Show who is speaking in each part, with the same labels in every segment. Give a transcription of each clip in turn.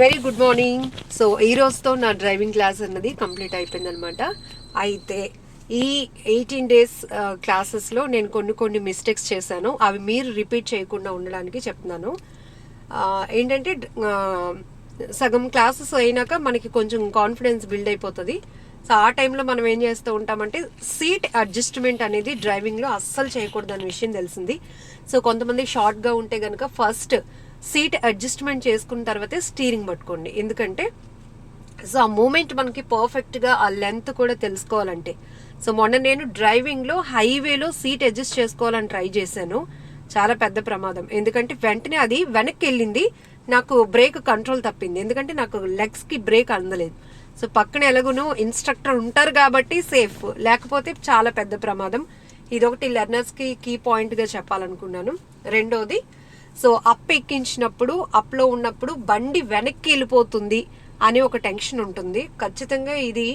Speaker 1: Very good morning. So ఈ రోజుతో నా డ్రైవింగ్ క్లాస్ అన్నది కంప్లీట్ అయిపోయింది అనమాట అయితే ఈ ఎయిటీన్ డేస్ క్లాసెస్లో నేను కొన్ని కొన్ని మిస్టేక్స్ చేశాను. అవి మీరు రిపీట్ చేయకుండా ఉండడానికి చెప్తున్నాను. ఏంటంటే సగం క్లాసెస్ అయినాక మనకి కొంచెం కాన్ఫిడెన్స్ బిల్డ్ అయిపోతుంది. సో ఆ టైంలో మనం ఏం చేస్తూ ఉంటామంటే సీట్ అడ్జస్ట్మెంట్ అనేది డ్రైవింగ్లో అస్సలు చేయకూడదు అనే విషయం తెలిసింది. సో కొంతమంది షార్ట్గా ఉంటే కనుక ఫస్ట్ సీట్ అడ్జస్ట్మెంట్ చేసుకున్న తర్వాతే స్టీరింగ్ పట్టుకోండి. ఎందుకంటే సో ఆ మూమెంట్ మనకి పర్ఫెక్ట్గా ఆ లెంత్ కూడా తెలుసుకోవాలంటే. సో మొన్న నేను డ్రైవింగ్లో హైవేలో సీట్ అడ్జస్ట్ చేసుకోవాలని ట్రై చేశాను. చాలా పెద్ద ప్రమాదం. ఎందుకంటే వెంటనే అది వెనక్కి వెళ్ళింది నాకు బ్రేక్ కంట్రోల్ తప్పింది. ఎందుకంటే నాకు లెగ్స్కి బ్రేక్ అందలేదు. సో పక్కన ఎలాగునో ఇన్స్ట్రక్టర్ ఉంటారు కాబట్టి సేఫ్. లేకపోతే చాలా పెద్ద ప్రమాదం. ఇదొకటి లెర్నర్స్కి కీ పాయింట్గా చెప్పాలనుకున్నాను. రెండోది సో అప్ ఎక్కించినప్పుడు అప్లో ఉన్నప్పుడు బండి వెనక్కి వెళ్ళిపోతుంది అనే ఒక టెన్షన్ ఉంటుంది. ఖచ్చితంగా ఇది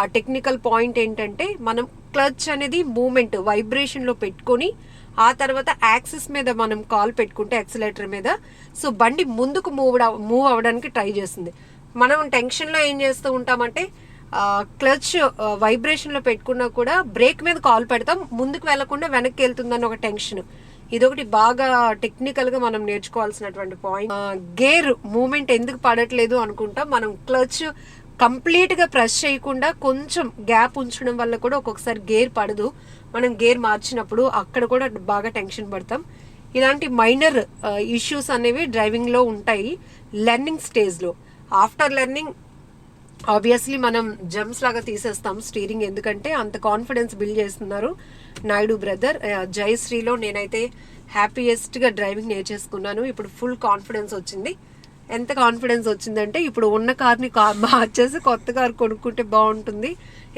Speaker 1: ఆ టెక్నికల్ పాయింట్ ఏంటంటే మనం క్లచ్ అనేది మూమెంట్ వైబ్రేషన్లో పెట్టుకొని ఆ తర్వాత యాక్సిస్ మీద మనం కాల్ పెట్టుకుంటే యాక్సిలేటర్ మీద. సో బండి ముందుకు మూవ్ మూవ్ అవ్వడానికి ట్రై చేస్తుంది. మనం టెన్షన్లో ఏం చేస్తూ ఉంటామంటే క్లచ్ వైబ్రేషన్లో పెట్టుకున్నా కూడా బ్రేక్ మీద కాల్ పెడతాం ముందుకు వెళ్ళకుండా వెనక్కి వెళ్తుందని ఒక టెన్షన్. ఇదొకటి బాగా టెక్నికల్గా మనం నేర్చుకోవాల్సినటువంటి పాయింట్ గేర్ మూమెంట్ ఎందుకు పడట్లేదు అనుకుంటా మనం క్లచ్ కంప్లీట్గా ప్రెస్ చేయకుండా కొంచెం గ్యాప్ ఉంచడం వల్ల కూడా ఒక్కొక్కసారి గేర్ పడదు. మనం గేర్ మార్చినప్పుడు అక్కడ కూడా బాగా టెన్షన్ పడతాం. ఇలాంటి మైనర్ ఇష్యూస్ అనేవి డ్రైవింగ్లో ఉంటాయి లెర్నింగ్ స్టేజ్లో. ఆఫ్టర్ లెర్నింగ్ ఆబ్వియస్లీ మనం జమ్స్ లాగా తీసేస్తాం స్టీరింగ్ ఎందుకంటే అంత కాన్ఫిడెన్స్ బిల్డ్ చేస్తున్నారు నాయుడు బ్రదర్ జయశ్రీలో నేనైతే హ్యాపీయెస్ట్గా డ్రైవింగ్ నేర్చేసుకున్నాను. ఇప్పుడు ఫుల్ కాన్ఫిడెన్స్ వచ్చింది. ఎంత కాన్ఫిడెన్స్ వచ్చిందంటే ఇప్పుడు ఉన్న కార్ని కార్ మార్చేసి కొత్త కార్ కొనుక్కుంటే బాగుంటుంది.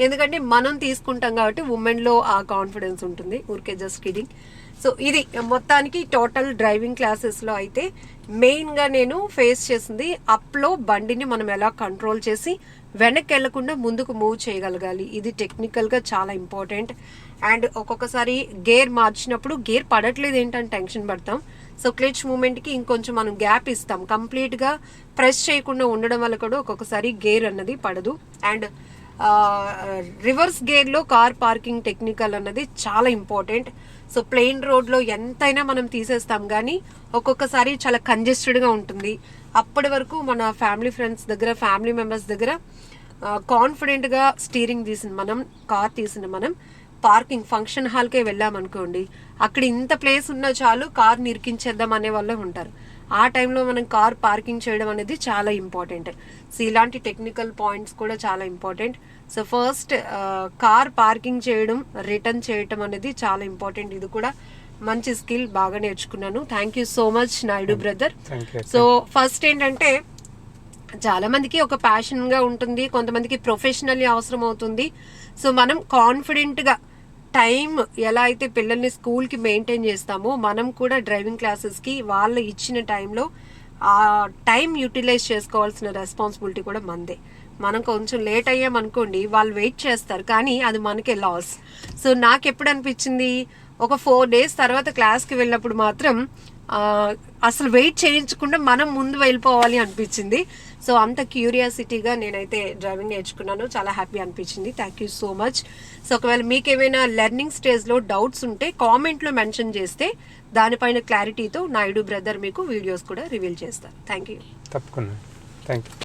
Speaker 1: ఎందుకంటే మనం తీసుకుంటాం కాబట్టి ఉమెన్లో ఆ కాన్ఫిడెన్స్ ఉంటుంది. ఊరికే జస్ట్ కిడింగ్ సో ఇది మొత్తానికి టోటల్ డ్రైవింగ్ క్లాసెస్లో అయితే మెయిన్గా నేను ఫేస్ చేసింది అప్లో బండిని మనం ఎలా కంట్రోల్ చేసి వెనక్కి వెళ్ళకుండా ముందుకు మూవ్ చేయగలగాలి. ఇది టెక్నికల్గా చాలా ఇంపార్టెంట్ అండ్ ఒక్కొక్కసారి గేర్ మార్చినప్పుడు గేర్ పడట్లేదు ఏంటని టెన్షన్ పడతాం. సో క్లిచ్ మూమెంట్కి ఇంకొంచెం మనం గ్యాప్ ఇస్తాం. కంప్లీట్గా ప్రెస్ చేయకుండా ఉండడం వల్ల కూడా ఒక్కొక్కసారి గేర్ అన్నది పడదు. అండ్ రివర్స్ గేర్లో కార్ పార్కింగ్ టెక్నికల్ అన్నది చాలా ఇంపార్టెంట్. సో ప్లెయిన్ రోడ్లో ఎంతైనా మనం తీసేస్తాం కానీ ఒక్కొక్కసారి చాలా కంజెస్టెడ్గా ఉంటుంది. అప్పటి వరకు మన ఫ్యామిలీ ఫ్రెండ్స్ దగ్గర ఫ్యామిలీ మెంబర్స్ దగ్గర కాన్ఫిడెంట్గా స్టీరింగ్ తీసిన మనం కార్ తీసిన మనం పార్కింగ్ ఫంక్షన్ హాల్కే వెళ్ళామనుకోండి అక్కడ ఇంత ప్లేస్ ఉన్నా చాలు కార్ నిరికించేద్దాం అనే వాళ్ళే ఉంటారు. ఆ టైంలో మనం కార్ పార్కింగ్ చేయడం అనేది చాలా ఇంపార్టెంట్. సో ఇలాంటి టెక్నికల్ పాయింట్స్ కూడా చాలా important. So first car parking చేయడం రిటర్న్ చేయడం అనేది చాలా ఇంపార్టెంట్. ఇది కూడా మంచి స్కిల్ బాగా నేర్చుకున్నాను. Thank you so much Naidu brother so first ఏంటంటే చాలా మందికి ఒక ప్యాషన్గా ఉంటుంది కొంతమందికి ప్రొఫెషనల్లీ అవసరం అవుతుంది. సో మనం కాన్ఫిడెంట్గా టైం ఎలా అయితే పిల్లల్ని స్కూల్కి మెయింటైన్ చేస్తామో మనం కూడా డ్రైవింగ్ క్లాసెస్కి వాళ్ళు ఇచ్చిన టైంలో ఆ టైం యూటిలైజ్ చేసుకోవాల్సిన రెస్పాన్సిబిలిటీ కూడా మందే. మనం కొంచెం లేట్ అయ్యామనుకోండి వాళ్ళు వెయిట్ చేస్తారు కానీ అది మనకే లాస్. సో నాకు ఎప్పుడు అనిపించింది? ఒక ఫోర్ డేస్ తర్వాత క్లాస్కి వెళ్ళినప్పుడు మాత్రం అసలు వెయిట్ చేయించకుండా మనం ముందు వెళ్ళిపోవాలి అనిపించింది. సో అంత క్యూరియాసిటీగా నేనైతే డ్రైవింగ్ నేర్చుకున్నాను చాలా హ్యాపీ అనిపించింది. Thank you so much so ఒకవేళ మీకు ఏమైనా లెర్నింగ్ స్టేజ్లో డౌట్స్ ఉంటే కామెంట్లో మెన్షన్ చేస్తే దానిపైన క్లారిటీతో నాయుడు బ్రదర్ మీకు వీడియోస్ కూడా రివీల్ చేస్తారు. థ్యాంక్ యూ
Speaker 2: తప్పకుండా. Thank you